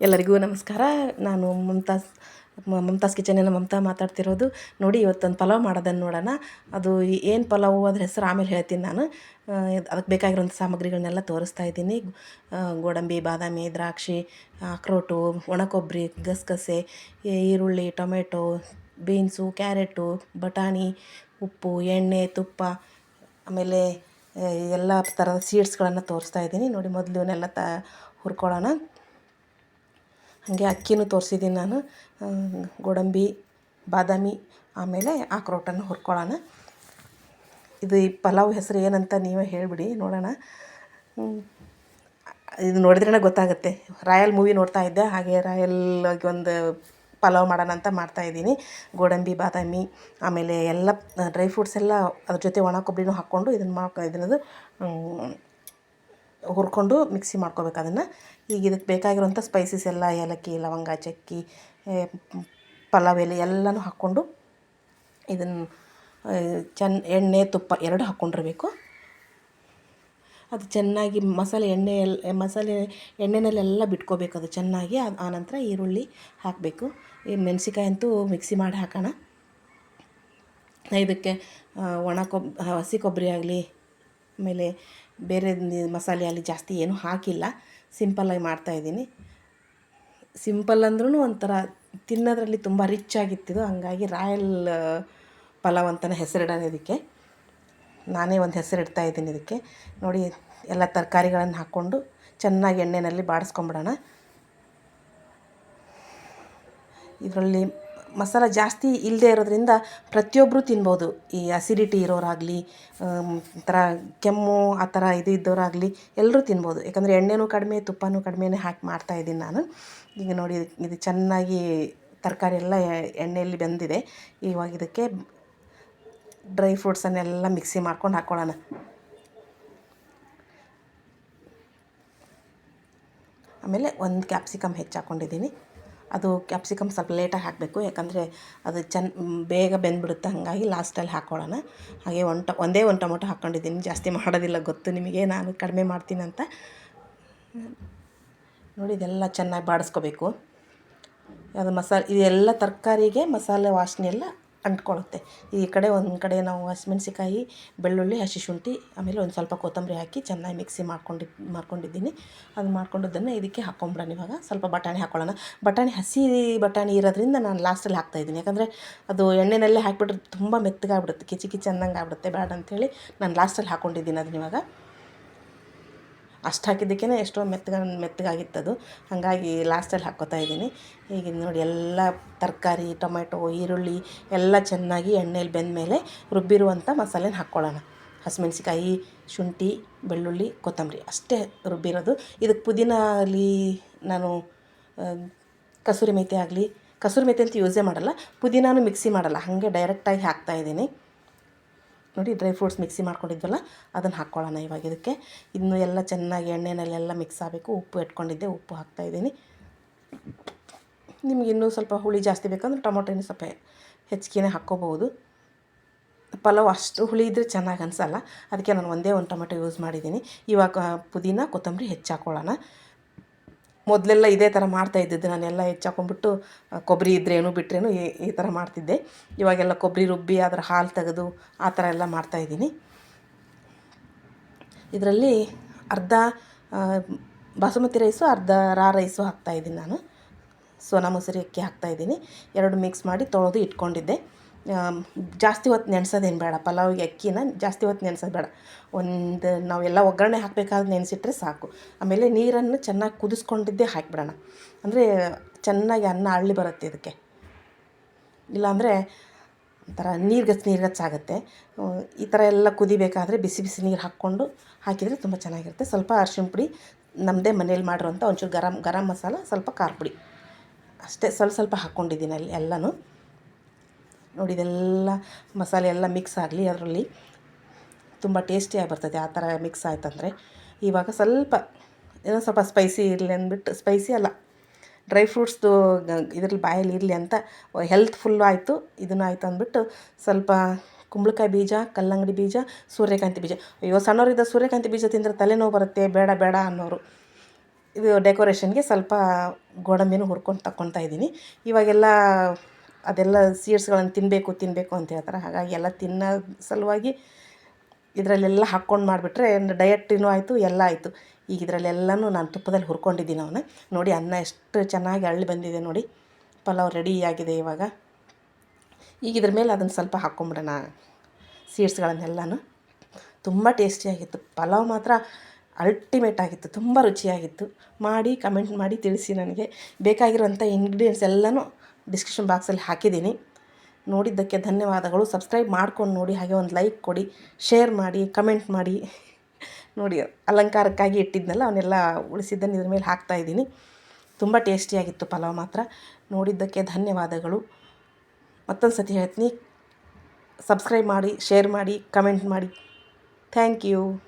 ಎಲ್ಲರಿಗೂ ನಮಸ್ಕಾರ. ನಾನು ಮಮತಾಸ್ ಮಮತಾಸ್ ಕಿಚನಿನ ಮಮತಾ ಮಾತಾಡ್ತಿರೋದು. ನೋಡಿ, ಇವತ್ತೊಂದು ಪಲಾವ್ ಮಾಡೋದನ್ನು ನೋಡೋಣ. ಅದು ಏನು ಪಲಾವು ಅದ್ರ ಹೆಸರು ಆಮೇಲೆ ಹೇಳ್ತೀನಿ ನಾನು. ಅದಕ್ಕೆ ಬೇಕಾಗಿರೋಂಥ ಸಾಮಗ್ರಿಗಳನ್ನೆಲ್ಲ ತೋರಿಸ್ತಾ ಇದ್ದೀನಿ. ಗೋಡಂಬಿ, ಬಾದಾಮಿ, ದ್ರಾಕ್ಷಿ ಅಕ್ರೋಟು ಒಣಕೊಬ್ಬರಿ, ಗಸಗಸೆ ಈರುಳ್ಳಿ, ಟೊಮೆಟೊ, ಬೀನ್ಸು, ಕ್ಯಾರೆಟು, ಬಟಾಣಿ, ಉಪ್ಪು, ಎಣ್ಣೆ, ತುಪ್ಪ, ಆಮೇಲೆ ಎಲ್ಲ ಥರದ ಸೀಡ್ಸ್ಗಳನ್ನು ತೋರಿಸ್ತಾ ಇದ್ದೀನಿ. ನೋಡಿ ಮೊದಲು ಇವನ್ನೆಲ್ಲ ತ ಹುರ್ಕೊಳ್ಳೋಣ. ಹಾಗೆ ಅಕ್ಕಿನೂ ತೋರಿಸಿದ್ದೀನಿ ನಾನು. ಗೋಡಂಬಿ, ಬಾದಾಮಿ, ಆಮೇಲೆ ಆಕ್ರೋಟನ್ನು ಹುರ್ಕೊಳ್ಳೋಣ. ಇದು ಈ ಪಲಾವ್ ಹೆಸರು ಏನಂತ ನೀವೇ ಹೇಳಿಬಿಡಿ, ನೋಡೋಣ. ಇದು ನೋಡಿದ್ರೇ ಗೊತ್ತಾಗುತ್ತೆ. ರಾಯಲ್ ಮೂವಿ ನೋಡ್ತಾ ಇದ್ದೆ, ಹಾಗೆ ರಾಯಲ್ ಒಂದು ಪಲಾವ್ ಮಾಡೋಣ ಅಂತ ಮಾಡ್ತಾಯಿದ್ದೀನಿ ಗೋಡಂಬಿ, ಬಾದಾಮಿ, ಆಮೇಲೆ ಎಲ್ಲ, ಡ್ರೈ ಫ್ರೂಟ್ಸ್ ಎಲ್ಲ ಅದ್ರ ಜೊತೆ ಒಣ ಕೊಬ್ಬರಿನೂ ಹಾಕ್ಕೊಂಡು ಇದನ್ನು ಮಾಡ್ಕೊ ಇದನ್ನದು ಹುರ್ಕೊಂಡು ಮಿಕ್ಸಿ ಮಾಡ್ಕೋಬೇಕು ಅದನ್ನು. ಈಗ ಇದಕ್ಕೆ ಬೇಕಾಗಿರುವಂಥ ಸ್ಪೈಸಸ್ ಎಲ್ಲ, ಏಲಕ್ಕಿ, ಲವಂಗ, ಚಕ್ಕಿ ಪಲಾವ್ ಎಲೆ ಎಲ್ಲನೂ ಹಾಕ್ಕೊಂಡು ಇದನ್ನು ಚೆನ್ನ ಎಣ್ಣೆ, ತುಪ್ಪ ಎರಡು ಹಾಕ್ಕೊಂಡಿರಬೇಕು. ಅದು ಚೆನ್ನಾಗಿ ಮಸಾಲೆ ಎಣ್ಣೆ ಎಲ್ಲ ಮಸಾಲೆ ಎಣ್ಣೆನಲ್ಲೆಲ್ಲ ಬಿಟ್ಕೋಬೇಕು ಅದು ಚೆನ್ನಾಗಿ. ಆನಂತರ ಈರುಳ್ಳಿ ಹಾಕಬೇಕು. ಈ ಮೆಣಸಿಕಾಯಿ ಅಂತೂ ಮಿಕ್ಸಿ ಮಾಡಿ ಹಾಕೋಣ. ಇದಕ್ಕೆ ಒಣ ಕೊಬ್, ಹಸಿ ಕೊಬ್ಬರಿ ಆಗಲಿ, ಆಮೇಲೆ ಬೇರೆ ಮಸಾಲೆ ಅಲ್ಲಿ ಜಾಸ್ತಿ ಏನೂ ಹಾಕಿಲ್ಲ. ಸಿಂಪಲ್ಲಾಗಿ ಮಾಡ್ತಾಯಿದ್ದೀನಿ ಸಿಂಪಲ್ ಅಂದ್ರೂ ಒಂಥರ ತಿನ್ನೋದ್ರಲ್ಲಿ ತುಂಬ ರಿಚ್ ಆಗಿತ್ತಿದು. ಹಂಗಾಗಿ ರಾಯಲ್ ಪಲಾವ್ ಅಂತಲೇ ಹೆಸರಿಡೋಣ ಇದಕ್ಕೆ. ನಾನೇ ಒಂದು ಹೆಸರಿಡ್ತಾ ಇದ್ದೀನಿ ಇದಕ್ಕೆ. ನೋಡಿ, ಎಲ್ಲ ತರಕಾರಿಗಳನ್ನು ಹಾಕ್ಕೊಂಡು ಚೆನ್ನಾಗಿ ಎಣ್ಣೆಯಲ್ಲಿ ಬಾಡಿಸ್ಕೊಂಬಿಡೋಣ. ಇದರಲ್ಲಿ ಮಸಾಲ ಜಾಸ್ತಿ ಇಲ್ಲದೆ ಇರೋದ್ರಿಂದ ಪ್ರತಿಯೊಬ್ಬರು ತಿನ್ಬೋದು. ಈ ಅಸಿಡಿಟಿ ಇರೋರಾಗಲಿ ಒಂಥರ ಕೆಮ್ಮು ಆ ಥರ ಇದು ಇದ್ದವರಾಗಲಿ ಎಲ್ಲರೂ ತಿನ್ಬೋದು. ಯಾಕಂದರೆ ಎಣ್ಣೆನೂ ಕಡಿಮೆ, ತುಪ್ಪನೂ ಕಡಿಮೆನೇ ಹಾಕಿ ಮಾಡ್ತಾಯಿದ್ದೀನಿ ನಾನು. ಈಗ ನೋಡಿ, ಇದು ಚೆನ್ನಾಗಿ ತರಕಾರಿ ಎಲ್ಲ ಎಣ್ಣೆಯಲ್ಲಿ ಬೆಂದಿದೆ. ಇವಾಗ ಇದಕ್ಕೆ ಡ್ರೈ ಫ್ರೂಟ್ಸನ್ನೆಲ್ಲ ಮಿಕ್ಸಿ ಮಾಡ್ಕೊಂಡು ಹಾಕ್ಕೊಳ್ಳೋಣ ಆಮೇಲೆ ಒಂದು ಕ್ಯಾಪ್ಸಿಕಮ್ ಹೆಚ್ಚಾಕೊಂಡಿದ್ದೀನಿ. ಅದು ಕ್ಯಾಪ್ಸಿಕಮ್ ಸ್ವಲ್ಪ ಲೇಟಾಗಿ ಹಾಕಬೇಕು, ಯಾಕಂದರೆ ಅದು ಚೆನ್ನ ಬೇಗ ಬೆಂದ್ಬಿಡುತ್ತೆ, ಹಾಗಾಗಿ ಲಾಸ್ಟಲ್ಲಿ ಹಾಕ್ಕೊಳ್ಳೋಣ ಹಾಗೆ ಒನ್ ಟ, ಒಂದೇ ಒಂದು ಟೊಮೊಟೊ ಹಾಕ್ಕೊಂಡಿದ್ದೀನಿ, ಜಾಸ್ತಿ ಮಾಡೋದಿಲ್ಲ, ಗೊತ್ತು ನಿಮಗೆ, ನಾನು ಕಡಿಮೆ ಮಾಡ್ತೀನಿ ಅಂತ. ನೋಡಿ, ಇದೆಲ್ಲ ಚೆನ್ನಾಗಿ ಬಾಡಿಸ್ಕೋಬೇಕು. ಅದು ಮಸಾಲೆ, ಇದೆಲ್ಲ ತರಕಾರಿಗೆ ಮಸಾಲೆ ವಾಸನೆ ಎಲ್ಲ ಅಂಟ್ಕೊಳ್ಳುತ್ತೆ ಈ ಕಡೆ ಒಂದು ಕಡೆ ನಾವು ಹಸಿಮೆಣ್ಸಿಕಾಯಿ ಬೆಳ್ಳುಳ್ಳಿ, ಹಸಿ ಶುಂಠಿ, ಆಮೇಲೆ ಒಂದು ಸ್ವಲ್ಪ ಕೊತ್ತಂಬರಿ ಹಾಕಿ ಚೆನ್ನಾಗಿ ಮಿಕ್ಸಿ ಮಾಡ್ಕೊಂಡು, ಮಾಡ್ಕೊಂಡಿದ್ದೀನಿ. ಅದು ಮಾಡ್ಕೊಂಡಿದ್ದನ್ನು ಇದಕ್ಕೆ ಹಾಕ್ಕೊಂಬಿಡೋಣ ಇವಾಗ. ಸ್ವಲ್ಪ ಬಟಾಣಿ ಹಾಕ್ಕೊಳ್ಳೋಣ ಬಟಾಣಿ ಹಸಿ ಬಟಾಣಿ ಇರೋದ್ರಿಂದ ನಾನು ಲಾಸ್ಟಲ್ಲಿ ಹಾಕ್ತಾಯಿದ್ದೀನಿ ಯಾಕಂದರೆ ಅದು ಎಣ್ಣೆನಲ್ಲೇ ಹಾಕಿಬಿಟ್ರೆ ತುಂಬ ಮೆತ್ತಗಾಗ್ಬಿಡುತ್ತೆ. ಕಿಚಿ ಕಿಚಿ ಅನ್ನಂಗೆ ಆಗ್ಬಿಡುತ್ತೆ ಬೇಡ ಅಂಥೇಳಿ ನಾನು ಲಾಸ್ಟಲ್ಲಿ ಹಾಕ್ಕೊಂಡಿದ್ದೀನಿ ಅದನ್ನ ಇವಾಗ. ಅಷ್ಟು ಹಾಕಿದ್ದಕ್ಕೇ ಎಷ್ಟೋ ಮೆತ್ತಗ, ಮೆತ್ತಗಾಗಿತ್ತದು. ಹಾಗಾಗಿ ಲಾಸ್ಟಲ್ಲಿ ಹಾಕ್ಕೋತಾ ಇದ್ದೀನಿ. ಈಗ ನೋಡಿ ಎಲ್ಲ ತರಕಾರಿ ಟೊಮೆಟೊ ಈರುಳ್ಳಿ ಎಲ್ಲ ಚೆನ್ನಾಗಿ ಎಣ್ಣೆಲಿ ಬೆಂದಮೇಲೆ ರುಬ್ಬಿರುವಂಥ ಮಸಾಲೆನ ಹಾಕ್ಕೊಳ್ಳೋಣ. ಹಸಿಮೆಣ್ಸಿಕಾಯಿ ಶುಂಠಿ, ಬೆಳ್ಳುಳ್ಳಿ, ಕೊತ್ತಂಬರಿ ಅಷ್ಟೇ ರುಬ್ಬಿರೋದು. ಇದಕ್ಕೆ ಪುದೀನ ಆಗಲಿ, ನಾನು ಕಸೂರಿ ಮೇಥಿ ಆಗಲಿ, ಕಸೂರಿ ಮೇಥಿ ಅಂತ ಯೂಸೇ ಮಾಡಲ್ಲ. ಪುದೀನಾನು ಮಿಕ್ಸಿ ಮಾಡಲ್ಲ. ಹಾಗೆ ಡೈರೆಕ್ಟಾಗಿ ಹಾಕ್ತಾಯಿದ್ದೀನಿ ನೋಡಿ ಡ್ರೈ ಫ್ರೂಟ್ಸ್ ಮಿಕ್ಸಿ ಮಾಡ್ಕೊಂಡಿದ್ವಲ್ಲ, ಅದನ್ನು ಹಾಕ್ಕೊಳ್ಳೋಣ ಇವಾಗ ಇದಕ್ಕೆ. ಇನ್ನು ಎಲ್ಲ ಚೆನ್ನಾಗಿ ಎಣ್ಣೆನಲ್ಲೆಲ್ಲ ಮಿಕ್ಸ್ ಆಗಬೇಕು. ಉಪ್ಪು ಇಟ್ಕೊಂಡಿದ್ದೆ ಉಪ್ಪು ಹಾಕ್ತಾಯಿದ್ದೀನಿ ನಿಮ್ಗೆ ಇನ್ನೂ ಸ್ವಲ್ಪ ಹುಳಿ ಜಾಸ್ತಿ ಬೇಕಂದ್ರೆ ಟೊಮೊಟೊನೂ ಸ್ವಲ್ಪ ಹೆಚ್ಚಿಗೆನೇ ಹಾಕ್ಕೋಬೋದು ಪಲಾವ್ ಅಷ್ಟು ಹುಳಿ ಇದ್ದರೆ ಚೆನ್ನಾಗಿ ಅನಿಸಲ್ಲ. ಅದಕ್ಕೆ ನಾನು ಒಂದೇ ಒಂದು ಟೊಮೆಟೊ ಯೂಸ್ ಮಾಡಿದ್ದೀನಿ. ಇವಾಗ ಪುದೀನ, ಕೊತ್ತಂಬರಿ ಹೆಚ್ಚಾಕೊಳ್ಳೋಣ. ಮೊದಲೆಲ್ಲ ಇದೇ ಥರ ಮಾಡ್ತಾ ಇದ್ದಿದ್ದು. ನಾನೆಲ್ಲ ಹೆಚ್ಚಾಕೊಂಡ್ಬಿಟ್ಟು ಕೊಬ್ಬರಿ ಇದ್ರೇನು ಬಿಟ್ಟರೇನು ಈ ಈ ಥರ ಮಾಡ್ತಿದ್ದೆ. ಇವಾಗೆಲ್ಲ ಕೊಬ್ಬರಿ, ರುಬ್ಬಿ, ಅದರ ಹಾಲು ತೆಗೆದು ಆ ಥರ ಎಲ್ಲ ಮಾಡ್ತಾಯಿದ್ದೀನಿ ಇದರಲ್ಲಿ ಅರ್ಧ ಬಾಸುಮತಿ ರೈಸು, ಅರ್ಧ ರಾ ರೈಸು ಹಾಕ್ತಾಯಿದ್ದೀನಿ ನಾನು. ಸೋನಾ, ಮೊಸರಿ, ಅಕ್ಕಿ ಹಾಕ್ತಾಯಿದ್ದೀನಿ ಎರಡು ಮಿಕ್ಸ್ ಮಾಡಿ ತೊಳೆದು ಇಟ್ಕೊಂಡಿದ್ದೆ. ಜಾಸ್ತಿ ಹೊತ್ತು ನೆನೆಸೋದೇನು ಬೇಡ ಪಲಾವಿಗೆ ಅಕ್ಕಿನ ಜಾಸ್ತಿ ಹೊತ್ತು ನೆನೆಸೋದು ಬೇಡ. ಒಂದು ನಾವೆಲ್ಲ ಒಗ್ಗರಣೆ ಹಾಕಬೇಕಾದ್ರೆ ನೆನೆಸಿಟ್ರೆ ಸಾಕು. ಆಮೇಲೆ ನೀರನ್ನು ಚೆನ್ನಾಗಿ ಕುದಿಸ್ಕೊಂಡಿದ್ದೇ ಹಾಕಿಬಿಡೋಣ. ಅಂದರೆ ಚೆನ್ನಾಗಿ ಅನ್ನ ಅಳ್ಳಿ ಬರುತ್ತೆ ಇದಕ್ಕೆ. ಇಲ್ಲಾಂದರೆ ಒಂಥರ ನೀರ್ಗಚ್ಚ ನೀರ್ಗಚ್ಚಾಗುತ್ತೆ ಈ ಥರ ಎಲ್ಲ ಕುದಿಬೇಕಾದ್ರೆ ಬಿಸಿ ಬಿಸಿ ನೀರು ಹಾಕ್ಕೊಂಡು ಹಾಕಿದರೆ ತುಂಬ ಚೆನ್ನಾಗಿರುತ್ತೆ. ಸ್ವಲ್ಪ ಅರ್ಶಿಣ ಪುಡಿ ನಮ್ಮದೇ ಮನೇಲಿ ಮಾಡಿರೋಂಥ ಒಂಚೂರು ಗರಂ ಗರಂ ಮಸಾಲ, ಸ್ವಲ್ಪ ಖಾರ ಪುಡಿ. ಅಷ್ಟೇ, ಸ್ವಲ್ಪ ಸ್ವಲ್ಪ ಹಾಕ್ಕೊಂಡಿದ್ದೀನಿ ಅಲ್ಲಿ ಎಲ್ಲನೂ. ನೋಡಿ, ಇದೆಲ್ಲ ಮಸಾಲೆ ಎಲ್ಲ ಮಿಕ್ಸ್ ಆಗಲಿ ಅದರಲ್ಲಿ. ತುಂಬ ಟೇಸ್ಟಿಯಾಗಿ ಬರ್ತದೆ ಆ ಥರ ಮಿಕ್ಸ್ ಆಯ್ತಂದರೆ. ಇವಾಗ ಸ್ವಲ್ಪ, ಏನೋ ಸ್ವಲ್ಪ ಸ್ಪೈಸಿ ಇರಲಿ ಅಂದ್ಬಿಟ್ಟು ಸ್ಪೈಸಿ ಅಲ್ಲ ಡ್ರೈ ಫ್ರೂಟ್ಸ್ದು ಇದ್ರಲ್ಲಿ ಬಾಯಲ್ಲಿ ಇರಲಿ ಅಂತ ಹೆಲ್ತ್ ಫುಲ್ಲು ಆಯಿತು, ಇದನ್ನು ಆಯಿತು ಅಂದ್ಬಿಟ್ಟು ಸ್ವಲ್ಪ ಕುಂಬಳಕಾಯಿ ಬೀಜ, ಕಲ್ಲಂಗಡಿ ಬೀಜ, ಸೂರ್ಯಕಾಂತಿ ಬೀಜ. ಅಯ್ಯೋ, ಸಣ್ಣವರಿದ್ದ ಸೂರ್ಯಕಾಂತಿ ಬೀಜ ತಿಂದರೆ ತಲೆನೋವು ಬರುತ್ತೆ, ಬೇಡ ಬೇಡ ಅನ್ನೋರು. ಇದು ಡೆಕೋರೇಷನ್ಗೆ ಸ್ವಲ್ಪ ಗೋಡಂಬಿನೂ ಹುರ್ಕೊಂಡು ತಗೊತಾ ಇದ್ದೀನಿ. ಇವಾಗೆಲ್ಲ ಅದೆಲ್ಲ ಸೀಡ್ಸ್ಗಳನ್ನು ತಿನ್ನಬೇಕು ತಿನ್ನಬೇಕು ಅಂತ ಹೇಳ್ತಾರೆ. ಹಾಗಾಗಿ ಎಲ್ಲ ತಿನ್ನೋ ಸಲುವಾಗಿ ಇದರಲ್ಲೆಲ್ಲ ಹಾಕ್ಕೊಂಡು ಮಾಡಿಬಿಟ್ರೆ ಡಯಟಿನೂ ಆಯಿತು, ಎಲ್ಲ ಆಯಿತು. ಈಗ ಇದರಲ್ಲೆಲ್ಲನೂ ನಾನು ತುಪ್ಪದಲ್ಲಿ ಹುರ್ಕೊಂಡಿದ್ದೀನಿ ಅವನ್ನ. ನೋಡಿ ಅನ್ನ ಎಷ್ಟು ಚೆನ್ನಾಗಿ ಅಳ್ಳಿ ಬಂದಿದೆ ನೋಡಿ. ಪಲಾವ್ ರೆಡಿ ಆಗಿದೆ ಇವಾಗ. ಈಗ ಇದ್ರ ಮೇಲೆ ಅದನ್ನು ಸ್ವಲ್ಪ ಹಾಕ್ಕೊಂಬಿಡೋಣ ಸೀಡ್ಸ್ಗಳನ್ನೆಲ್ಲನೂ. ತುಂಬ ಟೇಸ್ಟಿಯಾಗಿತ್ತು ಪಲಾವ್ ಮಾತ್ರ ಅಲ್ಟಿಮೇಟ್ ಆಗಿತ್ತು. ತುಂಬ ರುಚಿಯಾಗಿತ್ತು. ಮಾಡಿ ಕಮೆಂಟ್ ಮಾಡಿ ತಿಳಿಸಿ ನನಗೆ. ಬೇಕಾಗಿರುವಂಥ ಇಂಗ್ರೀಡಿಯೆಂಟ್ಸ್ ಎಲ್ಲನೂ ಡಿಸ್ಕ್ರಿಪ್ಷನ್ ಬಾಕ್ಸಲ್ಲಿ ಹಾಕಿದ್ದೀನಿ. ನೋಡಿದ್ದಕ್ಕೆ ಧನ್ಯವಾದಗಳು. ಸಬ್ಸ್ಕ್ರೈಬ್ ಮಾಡ್ಕೊಂಡು ನೋಡಿ, ಹಾಗೆ ಒಂದು ಲೈಕ್ ಕೊಡಿ, ಶೇರ್ ಮಾಡಿ, ಕಮೆಂಟ್ ಮಾಡಿ. ನೋಡಿ, ಅಲಂಕಾರಕ್ಕಾಗಿ ಇಟ್ಟಿದ್ನಲ್ಲ, ಅವನ್ನೆಲ್ಲ ಉಳಿಸಿದ್ದನ್ನು ಇದ್ರ ಮೇಲೆ ಹಾಕ್ತಾಯಿದ್ದೀನಿ ತುಂಬ ಟೇಸ್ಟಿಯಾಗಿತ್ತು ಪಲಾವ್ ಮಾತ್ರ. ನೋಡಿದ್ದಕ್ಕೆ ಧನ್ಯವಾದಗಳು. ಮತ್ತೊಂದು ಸತಿ ಹೇಳ್ತೀನಿ. ಸಬ್ಸ್ಕ್ರೈಬ್ ಮಾಡಿ, ಶೇರ್ ಮಾಡಿ, ಕಮೆಂಟ್ ಮಾಡಿ. Thank you.